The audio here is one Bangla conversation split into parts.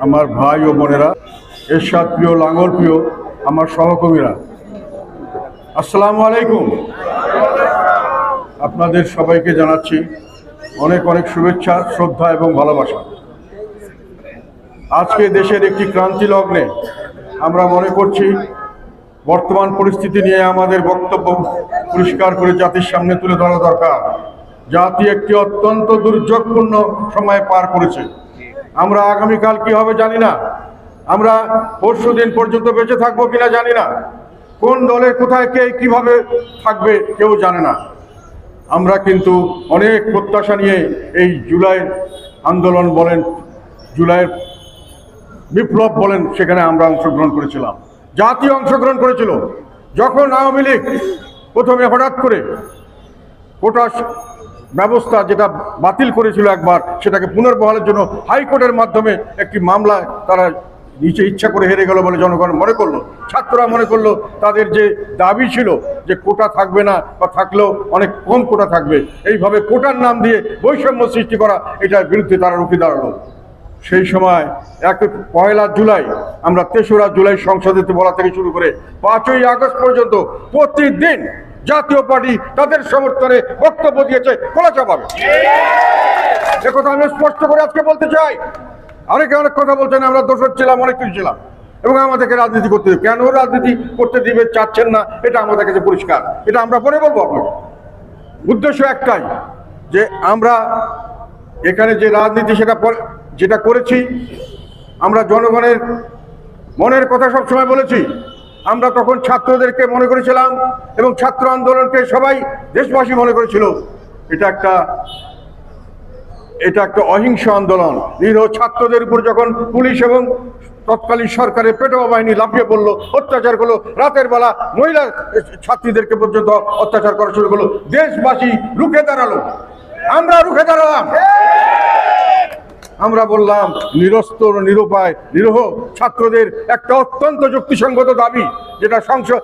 আমার ভাই ও বোনেরা, এরশাদ প্রিয়, লাঙ্গল প্রিয়, আমার সহকর্মীরা, আসসালামু আলাইকুম। আপনাদের সবাইকে জানাচ্ছি অনেক অনেক শুভেচ্ছা, শ্রদ্ধা এবং ভালোবাসা। আজকে দেশের একটি ক্রান্তি লগ্নে আমরা মনে করছি বর্তমান পরিস্থিতি নিয়ে আমাদের বক্তব্য পরিষ্কার করে জাতির সামনে তুলে ধরা দরকার। জাতি একটি অত্যন্ত দুর্যোগপূর্ণ সময় পার করেছে। আমরা আগামীকাল কি হবে জানি না। আমরা পরশু দিন পর্যন্ত বেঁচে থাকব কিনা জানি না। কোন দলে কোথায় কে কীভাবে থাকবে কেউ জানে না। আমরা কিন্তু অনেক প্রত্যাশা নিয়ে এই জুলাই আন্দোলন বলেন, জুলাইয়ের বিপ্লব বলেন, সেখানে আমরা অংশগ্রহণ করেছিলাম। জাতীয় অংশগ্রহণ করেছিল। যখন আওয়ামী লীগ প্রথমে হঠাৎ করে কোটা ব্যবস্থা যেটা বাতিল করেছিল একবার, সেটাকে পুনর্বহালের জন্য হাইকোর্টের মাধ্যমে একটি মামলায় তারা নিচে ইচ্ছা করে হেরে গেল বলে জনগণ মনে করল। ছাত্ররা মনে করল তাদের যে দাবি ছিল যে কোটা থাকবে না বা থাকলেও অনেক কম কোটা থাকবে, এইভাবে কোটার নাম দিয়ে বৈষম্য সৃষ্টি করা, এটার বিরুদ্ধে তারা রুখে দাঁড়াল। সেই সময় এক পয়লা জুলাই, আমরা তেসরা জুলাই সংসদে বলা থেকে শুরু করে পাঁচই আগস্ট পর্যন্ত প্রতিদিন জাতীয় পার্টি তাদের সমর্থনে বক্তব্য দিয়েছে খোলা চাপাবে একথা আমি স্পষ্ট করে আজকে বলতে চাই। অনেকে অনেক কথা বলছেন, আমরা দোষর ছিলাম, অনেক কিছু ছিলাম। এবং আমাদেরকে রাজনীতি করতে দেবে কেন রাজনীতি করতে দিবে, চাচ্ছেন না, এটা আমাদের কাছে পরিষ্কার। এটা আমরা পরে বলব আপনাকে। উদ্দেশ্য একটাই, যে আমরা এখানে যে রাজনীতি সেটা যেটা করেছি, আমরা জনগণের মনের কথা সবসময় বলেছি। আমরা তখন ছাত্রদেরকে মনে করেছিলাম এবং ছাত্র আন্দোলনকে সবাই দেশবাসী মনে করেছিল। এটা একটা এটা একটা অহিংস আন্দোলন। নিরীহ ছাত্রদের উপর যখন পুলিশ এবং তৎকালীন সরকারের পেটোয়া বাহিনী লাফিয়ে পড়ল, অত্যাচার করল, রাতের বেলা মহিলা ছাত্রীদেরকে পর্যন্ত অত্যাচার করা শুরু করল, দেশবাসী রুখে দাঁড়াল। আমরা রুখে দাঁড়ালাম। আমরা বললাম নিরস্তর নিরুপায়, নিরহ ছাত্রদের একটা অত্যন্ত যুক্তিসঙ্গত দাবি, যেটা সংসদ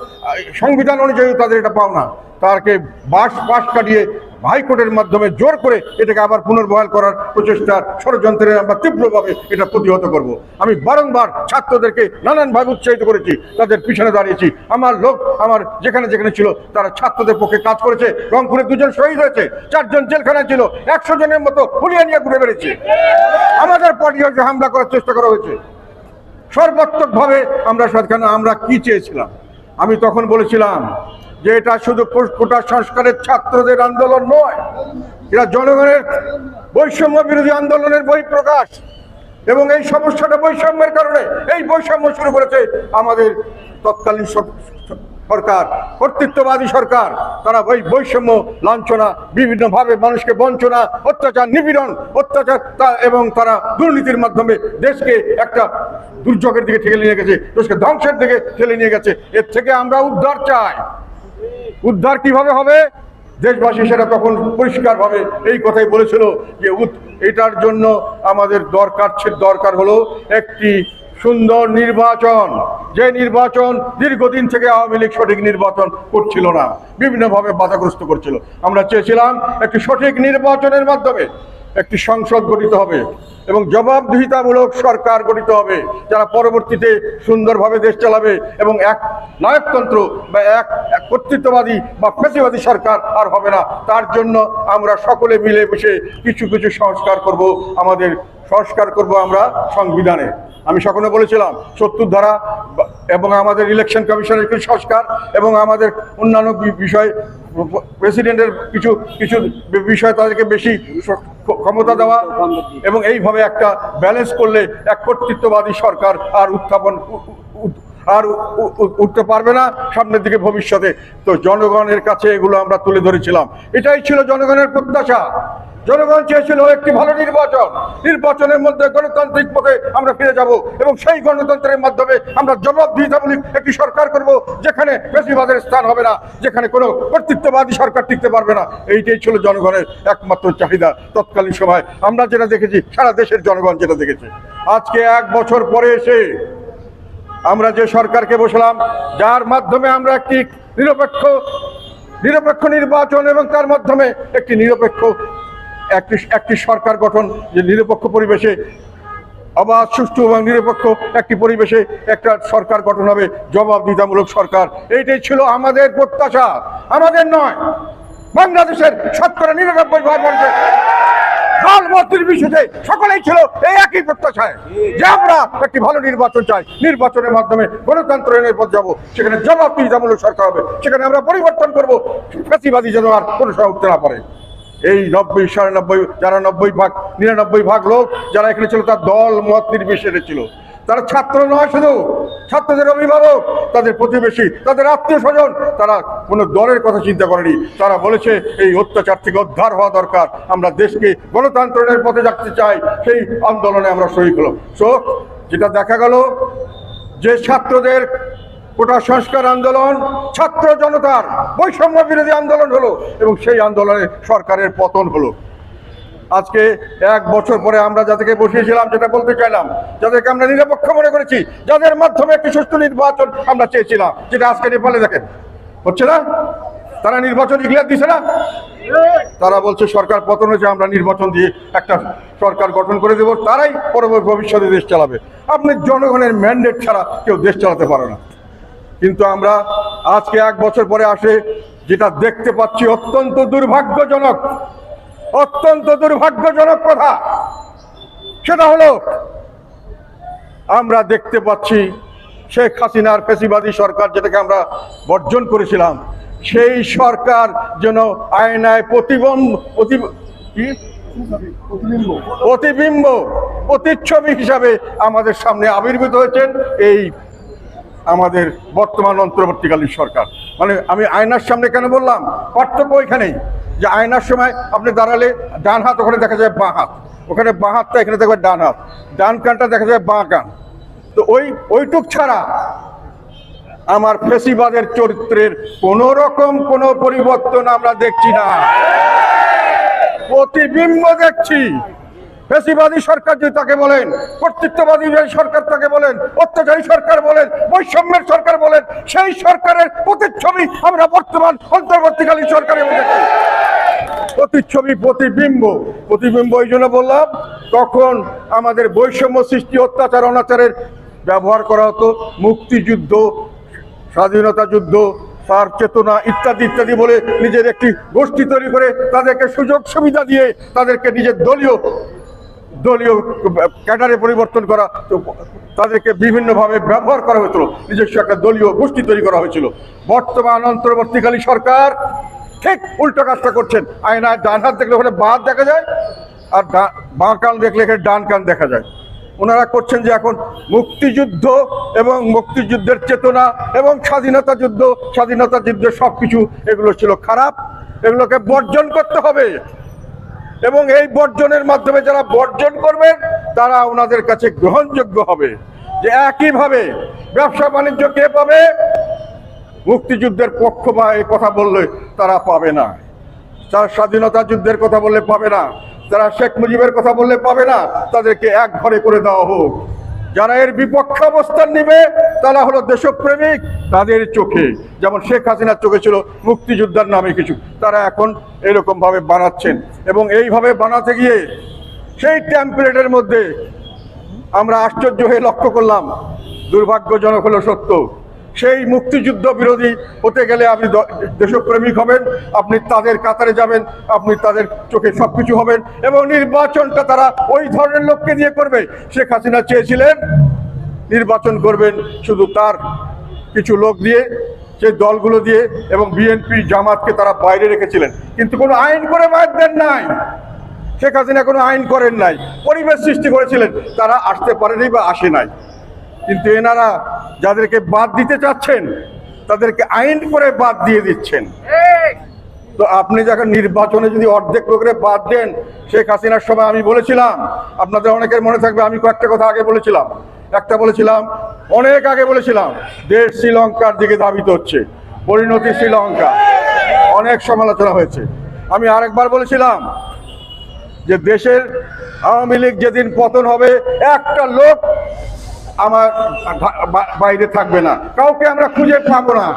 সংবিধান অনুযায়ী তাদের এটা পাও না তাকে বাস পাশ কাটিয়ে হাইকোর্টের মাধ্যমে জোর করে এটাকে আবার পুনর্বহাল করার প্রচেষ্টার ষড়যন্ত্রের আমরা তীব্রভাবে এটা প্রতিহত করব। আমি বারংবার ছাত্রদেরকে নানানভাবে উৎসাহিত করেছি, তাদের পিছনে দাঁড়িয়েছি। আমার লোক, আমার যেখানে যেখানে ছিল, তারা ছাত্রদের পক্ষে কাজ করেছে। রংপুরে দুজন শহীদ হয়েছে, চারজন জেলখানায় ছিল, একশো জনের মতো হুলিয়া নিয়ে ঘুরে বেড়েছে। আমাদের হচ্ছে হামলা করার চেষ্টা করা হয়েছে। সর্বাত্মকভাবে আমরা সেখানে আমরা কি চেয়েছিলাম? আমি তখন বলেছিলাম যে এটা শুধু কোটা সংস্কারের ছাত্রদের আন্দোলন নয় এটা জনগণের বৈষম্য বিরোধী আন্দোলনের বই প্রকাশ এবং এই সমস্যাটা বৈষম্যের কারণে, এই বৈষম্য শুরু করেছে আমাদের তৎকালীন সরকার, কর্তৃত্ববাদী সরকার। তারা ওই বৈষম্য লাঞ্ছনা, বিভিন্নভাবে মানুষকে বঞ্চনা, অত্যাচার, নিপীড়ন, অত্যাচার এবং তারা দুর্নীতির মাধ্যমে দেশকে একটা দুর্যোগের দিকে ঠেলে নিয়ে গেছে, দেশকে ধ্বংসের দিকে ঠেলে নিয়ে গেছে। এর থেকে আমরা উদ্ধার চাই। উদ্ধার কীভাবে হবে? দেশবাসী সেটা তখন পরিষ্কারভাবে এই কথাই বলেছিল যে এটার জন্য আমাদের দরকার দরকার হলো একটি সুন্দর নির্বাচন। যে নির্বাচন দীর্ঘদিন থেকে আওয়ামী লীগ সঠিক নির্বাচন করছিল না, বিভিন্নভাবে বাধাগ্রস্ত করছিল। আমরা চেয়েছিলাম একটি সঠিক নির্বাচনের মাধ্যমে একটি সংসদ গঠিত হবে এবং জবাবদিহিতামূলক সরকার গঠিত হবে, যারা পরবর্তীতে সুন্দরভাবে দেশ চালাবে এবং এক নায়কতন্ত্র বা এক কর্তৃত্ববাদী বা ফেসিবাদী সরকার আর হবে না। তার জন্য আমরা সকলে মিলে বসে কিছু কিছু সংস্কার করব, আমাদের সংস্কার করব আমরা সংবিধানে। আমি সকলে বলেছিলাম, সত্তর ধারা এবং আমাদের ইলেকশন কমিশনের কিছু সংস্কার এবং আমাদের অন্যান্য বিষয় প্রেসিডেন্টের কিছু কিছু বিষয় তাদেরকে বেশি ক্ষমতা দেওয়া এবং এইভাবে একটা ব্যালেন্স করলে এক কর্তৃত্ববাদী সরকার আর উত্থাপন আর উঠতে পারবে না সামনের দিকে ভবিষ্যতে। তো জনগণের কাছে এগুলো আমরা তুলে ধরেছিলাম। এটাই ছিল জনগণের প্রত্যাশা। জনগণ চেয়েছিল একটি ভালো নির্বাচন। নির্বাচনের মধ্যে গণতান্ত্রিক পথে আমরা ফিরে যাব এবং সেই গণতন্ত্রের মাধ্যমে আমরা জবাবদিহিতামূলক একটি সরকার করব, যেখানে বেশিবাদের স্থান হবে না, যেখানে কোনো কর্তৃত্ববাদী সরকার টিকতে পারবে না। এইটাই ছিল জনগণের একমাত্র চাহিদা তৎকালীন সময়। আমরা যেটা দেখেছি, সারা দেশের জনগণ যেটা দেখেছে। আজকে এক বছর পরে এসে আমরা যে সরকারকে বসলাম, যার মাধ্যমে আমরা একটি নিরপেক্ষ নিরপেক্ষ নির্বাচন এবং তার মাধ্যমে একটি নিরপেক্ষ একটি একটি সরকার গঠন যে নিরপেক্ষ পরিবেশে, অবাধ, সুষ্ঠু এবং নিরপেক্ষ একটি পরিবেশে একটা সরকার গঠন হবে, জবাবদিহিতামূলক সরকার। এইটাই ছিল আমাদের প্রত্যাশা। আমাদের নয়, বাংলাদেশের শতকরা নিরানব্বই ভাগ মানুষের সকলেই ছিল এই একই প্রত্যাশায় যে আমরা একটি ভালো নির্বাচন চাই। নির্বাচনের মাধ্যমে গণতন্ত্র এনে পথ যাব, সেখানে জবাবদিহিতামূলক সরকার হবে, সেখানে আমরা পরিবর্তন করব। ফ্যাসিবাদী যেন আর কোনো সময় উঠতে না পারে। এই নব্বই, সাড়ে নব্বই, যারা নব্বই ভাগ, নিরানব্বই ভাগ লোক, যারা এখানে ছিল, তার দল, মত নির্বিশেষে ছিল তারা ছাত্র নয় শুধু, ছাত্রদের অভিভাবক, তাদের প্রতিবেশী, তাদের আত্মীয় স্বজন তারা কোনো দলের কথা চিন্তা করেনি। তারা বলেছে, এই অত্যাচার থেকে উদ্ধার হওয়া দরকার। আমরা দেশকে গণতন্ত্রের পথে যাচ্ছে চাই, সেই আন্দোলনে আমরা শরিক হলো সো যেটা দেখা গেল, যে ছাত্রদের কোটা সংস্কার আন্দোলন, ছাত্র জনতার বৈষম্য বিরোধী আন্দোলন হলো এবং সেই আন্দোলনে সরকারের পতন হলো। আজকে এক বছর পরে আমরা যাদেরকে বসিয়েছিলাম, যেটা বলতে চাইলাম, যাদেরকে আমরা নিরপেক্ষ মনে করেছি, যাদের মাধ্যমে একটি সুষ্ঠু নির্বাচন আমরা চেয়েছিলাম, যেটা আজকে নেপালে দেখেন। হচ্ছে না? তারা নির্বাচন ইগলার দিছে না? তারা বলছে সরকার পতন হয়েছে, আমরা নির্বাচন দিয়ে একটা সরকার গঠন করে দেব, তারাই পরবর্তী ভবিষ্যতে দেশ চালাবে। আপনি জনগণের ম্যান্ডেট ছাড়া কেউ দেশ চালাতে পারে না। কিন্তু আমরা আজকে এক বছর পরে আসে, যেটা দেখতে পাচ্ছি অত্যন্ত দুর্ভাগ্যজনক অত্যন্ত দুর্ভাগ্যজনক কথা। সেটা হলো, আমরা দেখতে পাচ্ছি শেখ হাসিনার ফেসিবাদী সরকার যেটাকে আমরা বর্জন করেছিলাম, সেই সরকার যেন আয়নায় প্রতিবন্ধ প্রতি প্রতিবিম্ব, প্রতিচ্ছবি হিসাবে আমাদের সামনে আবির্ভূত হয়েছেন এই আমাদের বর্তমান অন্তর্বর্তীকালীন সরকার। মানে আমি আয়নার সামনে কেন বললাম? পার্থক্য ওইখানেই, যে আয়নার সময় আপনি দাঁড়ালে ডান হাত, ওখানে দেখা যায় বাঁ হাত। ওখানে বাঁ হাতটা, এখানে দেখবে ডান হাত। ডান কানটা দেখা যায় বাঁ কান। তো ওই, ওইটুক ছাড়া আমার ফেসিবাদের চরিত্রের কোন রকম কোনো পরিবর্তন আমরা দেখছি না। প্রতিবিম্ব দেখছি। ফেসিবাদী সরকার যদি তাকে বলেন, কর্তৃত্ববাদী সরকার তাকে বলেন, অত্যাচারী সরকার বলেন, বৈষম্যের সরকার বলেন, সেই সরকারের প্রতিচ্ছবি আমরা বর্তমান অন্তর্বর্তীকালীন সরকারের দেখছি। প্রতিচ্ছবি প্রতিবিম্ব প্রতিবিম্ব এই জন্য বললাম, তখন আমাদের বৈষম্য সৃষ্টি, অত্যাচার, অনাচারের ব্যবহার করা হতো, মুক্তিযুদ্ধ, স্বাধীনতা যুদ্ধ তার চেতনা ইত্যাদি ইত্যাদি বলে নিজের একটি গোষ্ঠী তৈরি করে তাদেরকে সুযোগ সুবিধা দিয়ে তাদেরকে নিজের দলীয় দলীয় ক্যাডারে পরিবর্তন করা তাদেরকে বিভিন্নভাবে ব্যবহার করা হয়েছিল। নিজস্ব একটা দলীয় গোষ্ঠী তৈরি করা হয়েছিল। বর্তমান অন্তর্বর্তীকালী সরকার ঠিক উল্টো কাজটা করছেন। আয়নায় ডান হাত দেখলে ওখানে বাঁ হাত দেখা যায়, আর বাঁ কান দেখলে এখানে ডান কান দেখা যায়। ওনারা করছেন যে এখন মুক্তিযুদ্ধ এবং মুক্তিযুদ্ধের চেতনা এবং স্বাধীনতা যুদ্ধ, স্বাধীনতা যুদ্ধের সব কিছু এগুলো ছিল খারাপ। এগুলোকে বর্জন করতে হবে। এবং এই বর্জনের মাধ্যমে যারা বর্জন করবে তারা ওনাদের কাছে গ্রহণযোগ্য হবে। যে একইভাবে ব্যবসা বাণিজ্য কে পাবে? মুক্তিযুদ্ধের পক্ষ বা এই কথা বললে তারা পাবে না। তারা স্বাধীনতা যুদ্ধের কথা বললে পাবে না। তারা শেখ মুজিবের কথা বললে পাবে না, তাদেরকে এক ঘরে করে দেওয়া হোক। যারা এর বিপক্ষে অবস্থান নিবে, তারা হলো দেশপ্রেমিক তাদের চোখে। যেমন শেখ হাসিনার চোখে ছিল মুক্তিযোদ্ধার নামে কিছু। তারা এখন এরকমভাবে বানাচ্ছেন। এবং এইভাবে বানাতে গিয়ে সেই ট্যাম্পলেটের মধ্যে আমরা আশ্চর্য হয়ে লক্ষ্য করলাম, দুর্ভাগ্যজনক হলো সত্য। সেই মুক্তিযুদ্ধ বিরোধী হতে গেলে আপনি দেশপ্রেমিক হবেন, আপনি তাদের কাতারে যাবেন, আপনি তাদের চোখে সব কিছু হবেন এবং নির্বাচনটা তারা ওই ধরনের লোককে দিয়ে করবে। শেখ হাসিনা চেয়েছিলেন নির্বাচন করবেন শুধু তার কিছু লোক দিয়ে, সেই দলগুলো দিয়ে এবং বিএনপি জামাতকে তারা বাইরে রেখেছিলেন। কিন্তু কোনো আইন করে বাদ দেন নাই। শেখ হাসিনা কোনো আইন করেন নাই। পরিবেশ সৃষ্টি করেছিলেন। তারা আসতে পারেনি বা আসে নাই। কিন্তু এনারা যাদেরকে বাদ দিতে চাচ্ছেন তাদেরকে আইন করে বাদ দিয়ে দিচ্ছেন। তো আপনি যখন নির্বাচনে যদি অর্ধেক লোকের বাদ দেন শেখ হাসিনার সময় আমি বলেছিলাম আপনাদের অনেকের মনে থাকবে আমি কয়েকটা কথা আগে বলেছিলাম। একটা বলেছিলাম অনেক আগে বলেছিলাম দেশ শ্রীলঙ্কার দিকে ধাবিত হচ্ছে পরিণতি শ্রীলঙ্কা। অনেক সমালোচনা হয়েছে। আমি আরেকবার বলেছিলাম যে দেশের আওয়ামী লীগ যেদিন পতন হবে একটা লোক আমার বাইরে থাকবে না। কাউকে আমরা খুঁজে পাবো না।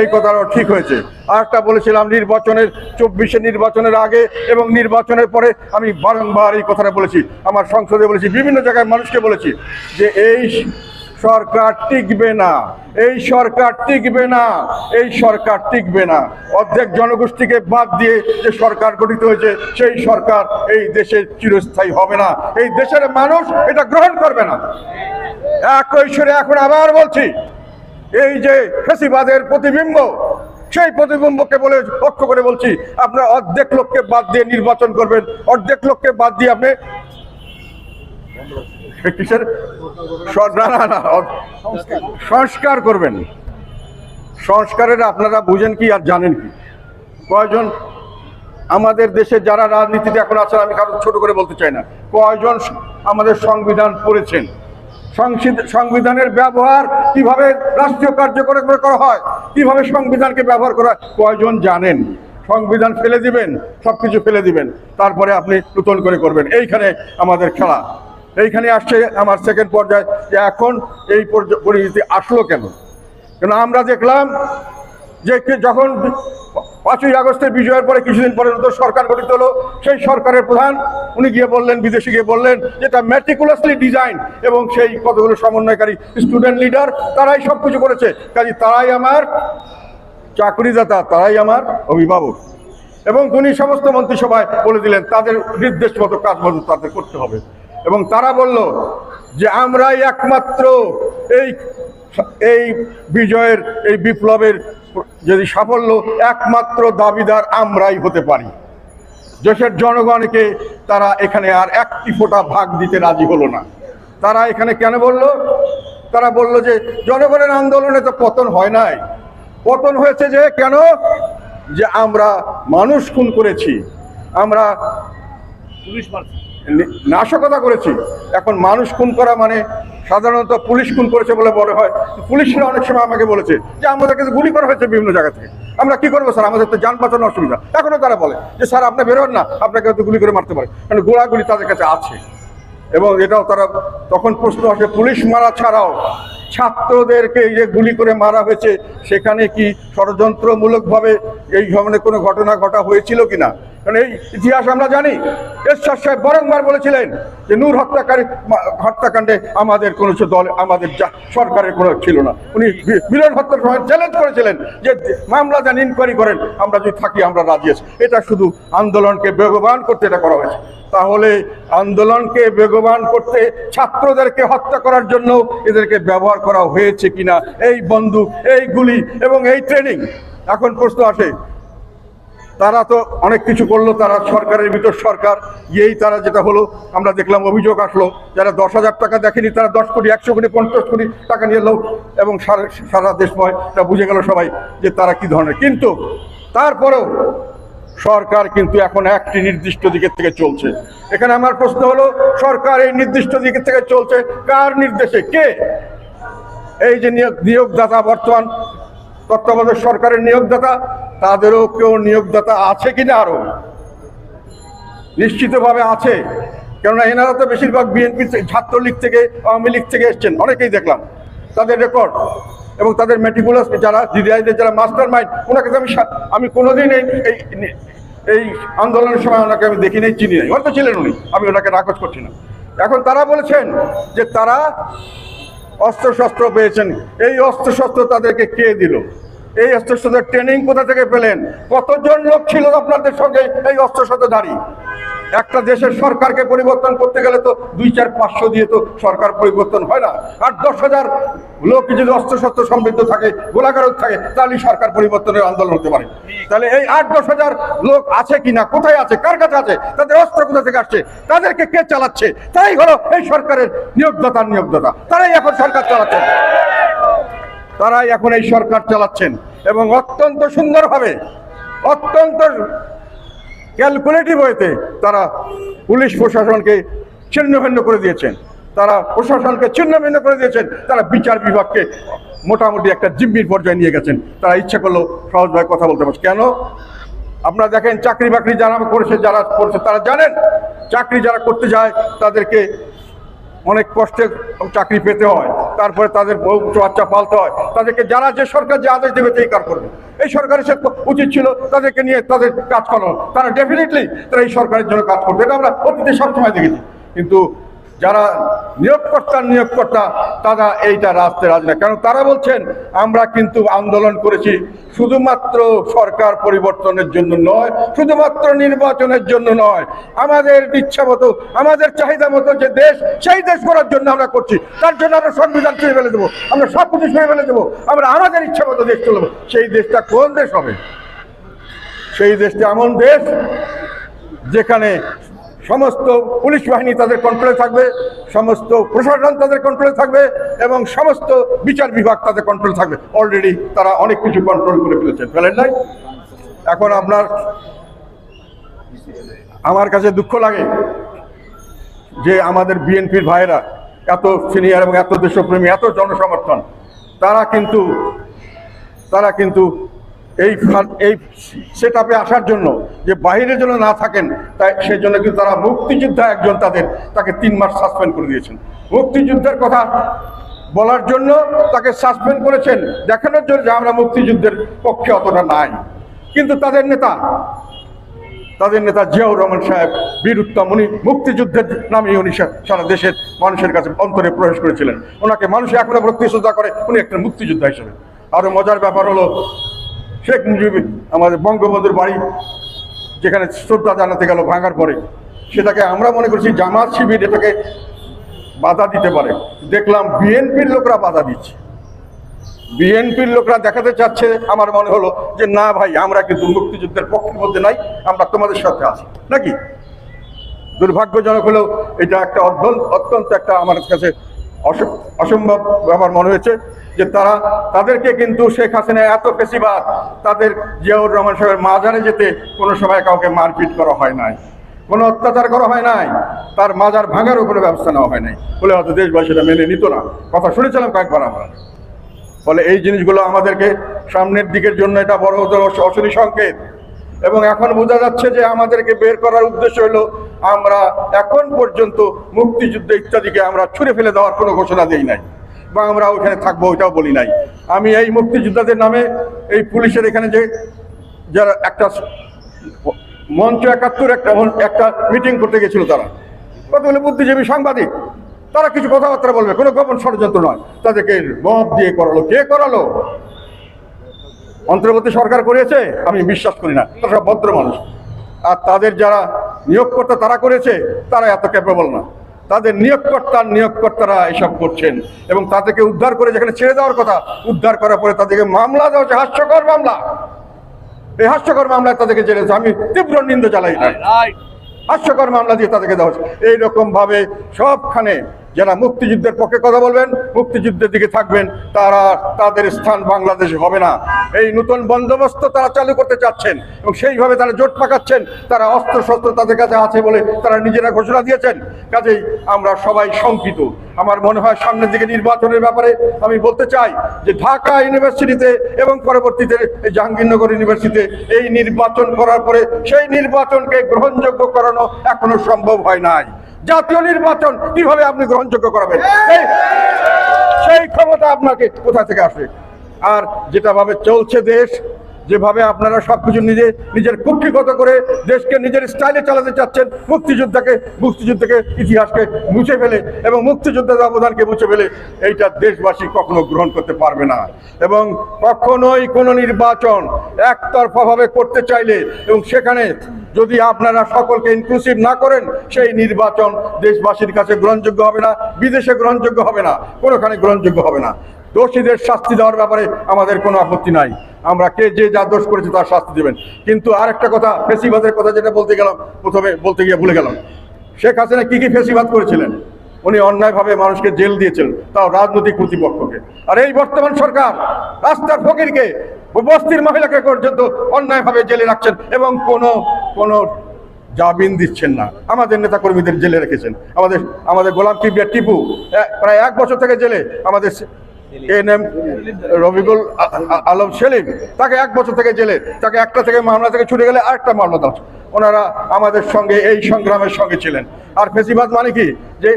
এই কথাটাও ঠিক হয়েছে। আরেকটা বলেছিলাম, নির্বাচনের, চব্বিশে নির্বাচনের আগে এবং নির্বাচনের পরে আমি বারংবার এই কথাটা বলেছি। আমার সংসদে বলেছি, বিভিন্ন জায়গায় মানুষকে বলেছি যে এই সরকার টিকবে না। এই সরকার টিকবে না, এই সরকার টিকবে না। অর্ধেক জনগোষ্ঠীকে বাদ দিয়ে যে সরকার গঠিত হয়েছে, সেই সরকার এই দেশে চিরস্থায়ী হবে না। এই দেশের মানুষ এটা গ্রহণ করবে না। এক ঐশ্বরে এখন আবার বলছি, এই যে ফেসিবাদের প্রতিবিম্ব, সেই প্রতিবিম্বকে বলে, লক্ষ্য করে বলছি, আপনার অর্ধেক লোককে বাদ দিয়ে নির্বাচন করবেন, অর্ধেক লোককে বাদ দিয়ে আপনি কিসের সংস্কার করবেন। সংস্কারের আপনারা বুঝেন কি আর জানেন কি? কয়জন আমাদের দেশে যারা রাজনীতিতে এখন আছেন, আমি কারও ছোট করে বলতে চাই না। কয়জন আমাদের সংবিধান পড়েছেন? সংবিধানের ব্যবহার কীভাবে রাষ্ট্রীয় কার্যকর করা হয়? কীভাবে সংবিধানকে ব্যবহার করা কয়জন জানেন? সংবিধান ফেলে দিবেন, সবকিছু ফেলে দিবেন। তারপরে আপনি নতুন করে করবেন। এইখানে আমাদের খেলা। এইখানে আসছে আমার সেকেন্ড পর্যায়ে যে এখন এই পরিস্থিতি আসলো কেন? কেন আমরা দেখলাম যে যখন পাঁচই আগস্টের বিজয়ের পরে কিছুদিন পরে নতুন সরকার গঠিত হলো, সেই সরকারের প্রধান উনি গিয়ে বললেন, বিদেশে গিয়ে বললেন যেটা ম্যাটিকুলাসলি ডিজাইন এবং সেই কতগুলো সমন্বয়কারী স্টুডেন্ট লিডার তারাই সব কিছু করেছে। কাজে তারাই আমার চাকরিদাতা, তারাই আমার অভিভাবক। এবং উনি সমস্ত মন্ত্রিসভায় বলে দিলেন, তাদের নির্দেশ মতো কাজ মতো তাদের করতে হবে। এবং তারা বলল যে আমরাই একমাত্র এই এই বিজয়ের, এই বিপ্লবের যদি সাফল্য, একমাত্র দাবিদার আমরাই হতে পারি। দেশের জনগণকে তারা এখানে আর একটি ফোঁটা ভাগ দিতে রাজি হলো না। তারা এখানে কেন বলল? তারা বলল যে জনগণের আন্দোলনে তো পতন হয় নাই। পতন হয়েছে যে কেন? যে আমরা মানুষ খুন করেছি। আমরা পুলিশ মারছে। নাশকতা করেছি। এখন মানুষ খুন করা মানে সাধারণত পুলিশ খুন করেছে বলে মনে হয়। পুলিশরা অনেক সময় আমাকে বলেছে যে আমাদের কাছে গুলি করা হয়েছে বিভিন্ন জায়গা থেকে। আমরা কি করব স্যার? আমাদের তো যান বাঁচানো অসুবিধা। এখনও তারা বলে যে, স্যার, আপনি বেরোন না। আপনাকে হয়তো গুলি করে মারতে পারে। কারণ গোড়াগুলি তাদের কাছে আছে। এবং এটাও তারা তখন প্রশ্ন আসে, পুলিশ মারা ছাড়াও ছাত্রদেরকে যে গুলি করে মারা হয়েছে, সেখানে কি ষড়যন্ত্রমূলকভাবে এই ধরনের কোনো ঘটনা ঘটা হয়েছিল কিনা? কারণ এই ইতিহাস আমরা জানি। এরশাদ সাহেব বারংবার বলেছিলেন যে নূর হত্যাকারী হত্যাকাণ্ডে আমাদের কোনো দল, আমাদের সরকারের কোনো ছিল না। উনি মিলন হত্যার সময় চ্যালেঞ্জ করেছিলেন যে মামলা যান ইনকোয়ারি করেন, আমরা যদি থাকি আমরা রাজি আছি। এটা শুধু আন্দোলনকে বেগবান করতে এটা করা হয়েছে। তাহলে আন্দোলনকে বেগবান করতে ছাত্রদেরকে হত্যা করার জন্য এদেরকে ব্যবহার করা হয়েছে কিনা? এই বন্দুক, এই গুলি এবং এই ট্রেনিং এখন প্রশ্ন আসে তারা তো অনেক কিছু করল, তারা সরকারের ভিতর সরকার এই তারা যেটা হলো, আমরা দেখলাম অভিযোগ আসলো, যারা দশ হাজার টাকা দেখেনি, তারা দশ কোটি, একশো কোটি, পঞ্চাশ কোটি টাকা নিয়ে এলো এবং সারা সারা দেশময় এটা বুঝে গেল সবাই যে তারা কি ধরনের। কিন্তু তারপরেও সরকার কিন্তু এখন একটি নির্দিষ্ট দিকের থেকে চলছে। এখানে আমার প্রশ্ন হলো, সরকার এই নির্দিষ্ট দিকের থেকে চলছে কার নির্দেশে? কে? এই যে নিয়োগ নিয়োগদাতা বর্তমান তত্ত্বাবধায়ক সরকারের নিয়োগদাতা তাদেরও কেউ নিয়োগদাতা আছে কিনা আরও? নিশ্চিতভাবে আছে। কেননা এনারা তো বেশিরভাগ বিএনপি ছাত্রলীগ থেকে, আওয়ামী লীগ থেকে এসছেন, অনেকেই দেখলাম। তাদের রেকর্ড এবং তাদের মেটিকুলাস যারা জিডিআইদের যারা মাস্টার মাইন্ড ওনাকে তো আমি আমি কোনোদিন এই, এই- এই আন্দোলনের সময় ওনাকে আমি দেখি নাই চিনি নাই। হয়তো ছিলেন উনি, আমি ওনাকে নাকচ করছি না। এখন তারা বলেছেন যে তারা অস্ত্রশস্ত্র পেয়েছেন। এই অস্ত্রশস্ত্র তাদেরকে কে দিল? এই অস্ত্রশস্ত্রের ট্রেনিং কোথা থেকে পেলেন? কতজন লোক ছিল আপনাদের সঙ্গে এই অস্ত্রশস্ত্রধারী? একটা দেশের সরকারকে পরিবর্তন করতে গেলে তো দুই, চার, পাঁচশো দিয়ে তো সরকার পরিবর্তন হয় না। আর দশ হাজার লোক যদি অস্ত্রশস্ত্র সমৃদ্ধ থাকে গোলাকারক থাকে, তাহলে সরকার পরিবর্তনের আন্দোলন হতে পারে। তাহলে এই আট, দশ হাজার লোক আছে কিনা কোথায় আছে, কার কাছে আছে, তাদের অস্ত্র কোথা থেকে আসছে, তাদেরকে কে চালাচ্ছে? তাই হলো এই সরকারের নিয়োগদাতার নিয়োগদাতা। তারাই এখন সরকার চালাচ্ছেন তারাই এখন এই সরকার চালাচ্ছেন এবং অত্যন্ত সুন্দরভাবে, অত্যন্ত ক্যালকুলেটিভ হয়েতে তারা পুলিশ প্রশাসনকে ছিন্ন ভিন্ন করে দিয়েছেন। তারা প্রশাসনকে ছিন্ন ভিন্ন করে দিয়েছেন। তারা বিচার বিভাগকে মোটামুটি একটা জিম্মির পর্যায়ে নিয়ে গেছেন। তারা ইচ্ছা করল সহজভাবে কথা বলতে পারছে। কেন? আপনারা দেখেন চাকরি বাকরি যারা করেছে যারা করেছে, তারা জানেন, চাকরি যারা করতে যায়, তাদেরকে অনেক কষ্টে চাকরি পেতে হয়, তারপরে তাদের বউ বাচ্চা পালতে হয়, তাদেরকে যারা যে সরকার যে আদেশ দেবে সেই কাজ করবে? এই সরকারের সে উচিত ছিল তাদেরকে নিয়ে তাদের কাজ করানো, তারা ডেফিনেটলি তারা এই সরকারের জন্য কাজ করবে, এটা আমরা অতীতে সবসময় দেখেছি। কিন্তু যারা নিয়োগকর্তা নিয়োগকর্তা, তারা এইটা রাস্তায় রাজ না। কারণ তারা বলছেন, আমরা কিন্তু আন্দোলন করেছি শুধুমাত্র সরকার পরিবর্তনের জন্য নয়, শুধুমাত্র নির্বাচনের জন্য নয়। আমাদের ইচ্ছা মতো, আমাদের চাহিদা মতো যে দেশ, সেই দেশ করার জন্য আমরা করছি। তার জন্য আমরা সংবিধান ছুঁয়ে ফেলে দেবো, আমরা সব কিছু ছুঁয়ে ফেলে দেবো, আমরা আমাদের ইচ্ছা মতো দেশ চলবো। সেই দেশটা কোন দেশ হবে? সেই দেশটা এমন দেশ যেখানে সমস্ত পুলিশ বাহিনী তাদের কন্ট্রোলে থাকবে, সমস্ত প্রশাসন তাদের কন্ট্রোলে থাকবে, এবং সমস্ত বিচার বিভাগ তাদের কন্ট্রোলে থাকবে। অলরেডি তারা অনেক কিছু কন্ট্রোল করে ফেলেছেন ফেলেন নাই? এখন আপনার, আমার কাছে দুঃখ লাগে যে আমাদের বিএনপির ভাইয়েরা এত সিনিয়র এবং এত দেশপ্রেমী, এত জনসমর্থন, তারা কিন্তু তারা কিন্তু এই এই সেট আসার জন্য যে বাইরে যেন না থাকেন, তাই সেই জন্য কিন্তু তারা মুক্তিযোদ্ধা একজন তাদের, তাকে তিন মাস সাসপেন্ড করে দিয়েছেন। মুক্তিযুদ্ধের কথা বলার জন্য তাকে সাসপেন্ড করেছেন। দেখানোর জন্য যে আমরা মুক্তিযুদ্ধের পক্ষে অতটা নাই। কিন্তু তাদের নেতা তাদের নেতা জিয়াউর রহমান সাহেব, বীর উত্তম, উনি মুক্তিযুদ্ধের নামে উনি সারা দেশের মানুষের কাছে অন্তরে প্রবেশ করেছিলেন। ওনাকে মানুষ এখনও ভক্তি শ্রদ্ধা করে, উনি একটা মুক্তিযোদ্ধা হিসেবে। আরও মজার ব্যাপার হলো শেখ মুজিব আমাদের বঙ্গবন্ধুর বাড়ি, যেখানে শ্রদ্ধা জানাতে গেল ভাঙার পরে, সেটাকে আমরা মনে করছি জামাত শিবির এটাকে বাধা দিতে পারে। দেখলাম বিএনপির লোকরা বাধা দিচ্ছে। বিএনপির লোকরা দেখাতে চাচ্ছে, আমার মনে হলো যে না ভাই, আমরা কিন্তু মুক্তিযুদ্ধের পক্ষের মধ্যে নাই, আমরা তোমাদের সাথে আছি। নাকি? দুর্ভাগ্যজনক হলেও এটা একটা অত্যন্ত একটা আমার কাছে অস- অসম্ভব ব্যাপার মনে হয়েছে। যে তারা, তাদেরকে কিন্তু শেখ হাসিনা এত পেশিবাদ তাদের জিয়াউর রহমান সাহেবের মাজারে যেতে কোনো সময় কাউকে মারপিট করা হয় নাই, কোনো অত্যাচার করা হয় নাই, তার মাজার ভাঙারও কোনো ব্যবস্থা নেওয়া হয় নাই। বলে হয়তো দেশবাসী সেটা মেনে নিত না। কথা শুনেছিলাম কয়েকবার আমরা। ফলে এই জিনিসগুলো আমাদেরকে সামনের দিকের জন্য এটা বড় অশনি সংকেত। এবং এখন বোঝা যাচ্ছে যে আমাদেরকে বের করার উদ্দেশ্য হলো আমরা এখন পর্যন্ত মুক্তিযুদ্ধ ইত্যাদিকে আমরা ছুঁড়ে ফেলে দেওয়ার কোনো ঘোষণা দিই নাই। বা আমরা ওখানে থাকব ওইটাও বলি নাই। আমি এই মুক্তিযোদ্ধাদের নামে এই পুলিশের এখানে যে যারা একটা মঞ্চ একাত্তর একটা একটা মিটিং করতে গেছিল তারা। কতগুলো বুদ্ধিজীবী সাংবাদিক। তারা কিছু কথাবার্তা বলবে, কোনো গোপন ষড়যন্ত্র নয়। তাদেরকে মত দিয়ে করালো। কে করালো? অন্তর্বর্তী সরকার করেছে? আমি বিশ্বাস করি না। তারা সব ভদ্র মানুষ। আর তাদের যারা নিয়োগকর্তা তারা করেছে, তারা এত ক্যাপেবল না। তাদের নিয়োগকর্তার নিয়োগকর্তারা এসব করছেন এবং তাদেরকে উদ্ধার করে যেখানে ছেড়ে দেওয়ার কথা উদ্ধার করার পরে তাদেরকে মামলা দেওয়া হচ্ছে হাস্যকর মামলা। এই হাস্যকর মামলায় তাদেরকে জেলে আমি তীব্র নিন্দা চালাই হাস্যকর মামলা দিয়ে তাদেরকে দেওয়া হচ্ছে। এইরকম ভাবে সবখানে যারা মুক্তিযুদ্ধের পক্ষে কথা বলবেন, মুক্তিযুদ্ধের দিকে থাকবেন, তারা তাদের স্থান বাংলাদেশে হবে না। এই নতুন বন্দোবস্ত তারা চালু করতে চাচ্ছেন এবং সেইভাবে তারা জোট পাকাচ্ছেন, তারা অস্ত্র শস্ত্র তাদের কাছে আছে বলে তারা নিজেরা ঘোষণা দিয়েছেন। কাজেই আমরা সবাই শঙ্কিত। আমার মনে হয় সামনের দিকে নির্বাচনের ব্যাপারে আমি বলতে চাই যে ঢাকা ইউনিভার্সিটিতে এবং পরবর্তীতে জাহাঙ্গীরনগর ইউনিভার্সিটিতে এই নির্বাচন করার পরে সেই নির্বাচনকে গ্রহণযোগ্য করানো এখনও সম্ভব হয় নাই। জাতীয় নির্বাচন কীভাবে আপনি গ্রহণযোগ্য করাবেন? সেই ক্ষমতা আপনাকে কোথা থেকে আসে? আর যেটা ভাবে চলছে দেশ যেভাবে আপনারা সবকিছু নিজে নিজের কুক্ষিগত করে দেশকে নিজের স্টাইলে চালাতে চাচ্ছেন, মুক্তিযোদ্ধাকে, মুক্তিযুদ্ধকে, ইতিহাসকে মুছে ফেলে এবং মুক্তিযোদ্ধার অবদানকে মুছে ফেলে, এইটা দেশবাসী কখনো গ্রহণ করতে পারবে না। এবং কখনোই কোনো নির্বাচন একতরফাভাবে করতে চাইলে এবং সেখানে যদি আপনারা সকলকে ইনক্লুসিভ না করেন, সেই নির্বাচন দেশবাসীর কাছে গ্রহণযোগ্য হবে না, বিদেশে গ্রহণযোগ্য হবে না, কোনোখানে গ্রহণযোগ্য হবে না। দোষীদের শাস্তি দেওয়ার ব্যাপারে আমাদের কোনো আপত্তি নাই। আমরা কে যে যা দোষ করেছে তার শাস্তি দেবেন। কিন্তু আরেকটা কথা, ফেসিবাদের কথা যেটা বলতে গেলাম, প্রথমে বলতে গিয়ে ভুলে গেলাম। শেখ হাসিনা কী কী ফেসিবাদ করেছিলেন? উনি অন্যায়ভাবে মানুষকে জেল দিয়েছিলেন তাও রাজনৈতিক প্রতিপক্ষকে আর এই বর্তমান সরকার, রাস্তার ফকিরকে, বস্তির মহিলাকে পর্যন্ত অন্যায়ভাবে জেলে রাখছেন এবং কোনো কোনো জামিন দিচ্ছেন না। আমাদের নেতা কর্মীদের জেলে রেখেছেন। আমাদের আমাদের গোলাম কিবিয়া টিপু প্রায় এক বছর থেকে জেলে। আমাদের এন এম রবিকুল আলম সেলিম তাকে এক বছর থেকে জেলে, তাকে একটা থেকে মামলা থেকে ছুটে গেলে আরেকটা মামলা দেওয়া ওনারা আমাদের সঙ্গে, এই সংগ্রামের সঙ্গে ছিলেন। আর ফেসিবাদ মানে কি? যে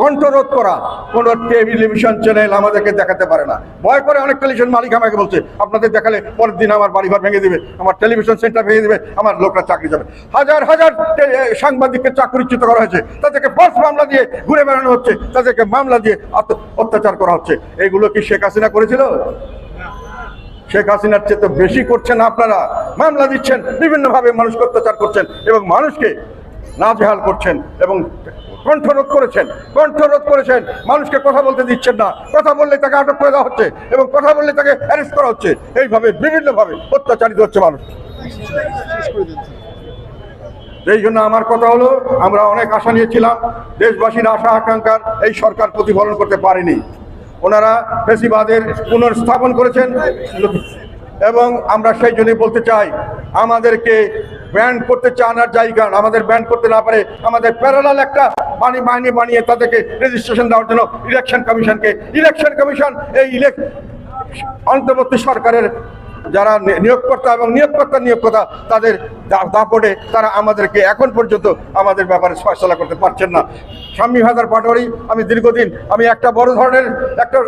কণ্ঠরোধ করা। কোনো টেলিভিশন চ্যানেল আমাদেরকে দেখাতে পারে না। ভয় করে অনেক টেলিভিশন মালিক আমাকে বলছে, আপনাদের দেখালে পরের দিন আমার বাড়িঘর ভেঙে দিবে, আমার টেলিভিশন সেন্টার ভেঙে দিবে, আমার লোকরা চাকরি যাবে। হাজার হাজার সাংবাদিককে চাকরিচ্যুত করা হয়েছে। তাদেরকে ফলস মামলা দিয়ে ঘুরে বেড়ানো হচ্ছে, তাদেরকে মামলা দিয়ে অত্যাচার করা হচ্ছে। এগুলো কি শেখ হাসিনা করেছিল? শেখ হাসিনার চেয়ে তো বেশি করছেন আপনারা। মামলা দিচ্ছেন, বিভিন্নভাবে মানুষকে অত্যাচার করছেন এবং মানুষকে নাজেহাল করছেন এবং কণ্ঠরোধ করেছেন কণ্ঠরোধ করেছেন। মানুষকে কথা বলতে দিচ্ছেন না। কথা বললে তাকে আটক করে দেওয়া হচ্ছে এবং কথা বললে তাকে অ্যারেস্ট করা হচ্ছে। এইভাবে, বিভিন্নভাবে অত্যাচারিত হচ্ছে মানুষ। এই জন্য আমার কথা হলো, আমরা অনেক আশা নিয়েছিলাম, দেশবাসীর আশা, আকাঙ্ক্ষার এই সরকার প্রতিফলন করতে পারেনি। ওনারা ফেসিবাদের পুনর্স্থাপন করেছেন এবং আমরা সেই জন্যই বলতে চাই, আমাদেরকে ব্যান্ড করতে চান আর জায়গা, আমাদের ব্যান্ড করতে না পারে, আমাদের প্যারালাল একটা বাণী বাহিনী বানিয়ে তাদেরকে রেজিস্ট্রেশন দেওয়ার জন্য ইলেকশন কমিশনকে। ইলেকশন কমিশন এই ইলেক অন্তর্বর্তী সরকারের যারা নিয়োগকর্তা এবং নিয়োগকর্তা নিয়োগকর্তা তাদের দাপটে তারা আমাদেরকে এখন পর্যন্ত আমাদের ব্যাপারে ফয়সলা করতে পারছেন না। স্বামী হাজার পাটোয়ারি, আমি দীর্ঘদিন, আমি একটা বড় ধরনের একটা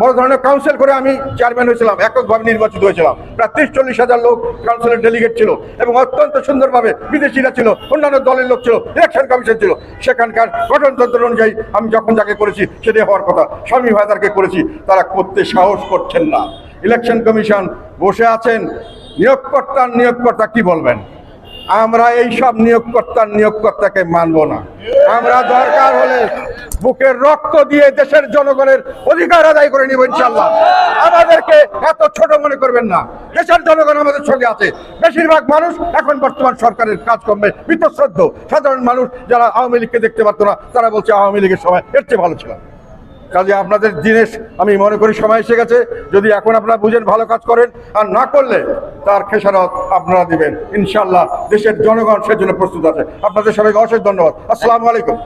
বড় ধরনের কাউন্সিল করে আমি চেয়ারম্যান হয়েছিলাম, এককভাবে নির্বাচিত হয়েছিলাম। প্রায় ত্রিশ চল্লিশ হাজার লোক কাউন্সিলের ডেলিগেট ছিল এবং অত্যন্ত সুন্দরভাবে বিদেশিরা ছিল, অন্যান্য দলের লোক ছিল ইলেকশন কমিশন ছিল। সেখানকার গঠনতন্ত্র অনুযায়ী আমি যখন যাকে করেছি, সেটাই হওয়ার কথা। স্বামী হায়দারকে করেছি, তারা করতে সাহস করছেন না। ইলেকশন কমিশন বসে আছেন নিয়োগকর্তার নিয়োগকর্তা কি বলবেন? আমরা এই সব নিয়োগকর্তার নিয়োগকর্তাকে মানব না। আমরা দরকার হলে বুকের রক্ত দিয়ে দেশের জনগণের অধিকার আদায় করে নিব ইনশাল্লাহ আমাদেরকে এত ছোট মনে করবেন না। দেশের জনগণ আমাদের সঙ্গে আছে। বেশিরভাগ মানুষ এখন বর্তমান সরকারের কাজকর্মে বীতশ্রদ্ধ। সাধারণ মানুষ যারা আওয়ামী লীগকে দেখতে পারতো না, তারা বলছে আওয়ামী লীগের সময় এর চেয়ে ভালো ছিল। কাজে আপনাদের জিনিস আমি মনে করি সময় এসে গেছে। যদি এখন আপনারা বুঝেন ভালো কাজ করেন, আর না করলে তার খেসারত আপনারা দিবেন। ইনশাল্লাহ দেশের জনগণ সেজন্য প্রস্তুত আছে। আপনাদের সবাইকে অশেষ ধন্যবাদ। আসসালামু আলাইকুম।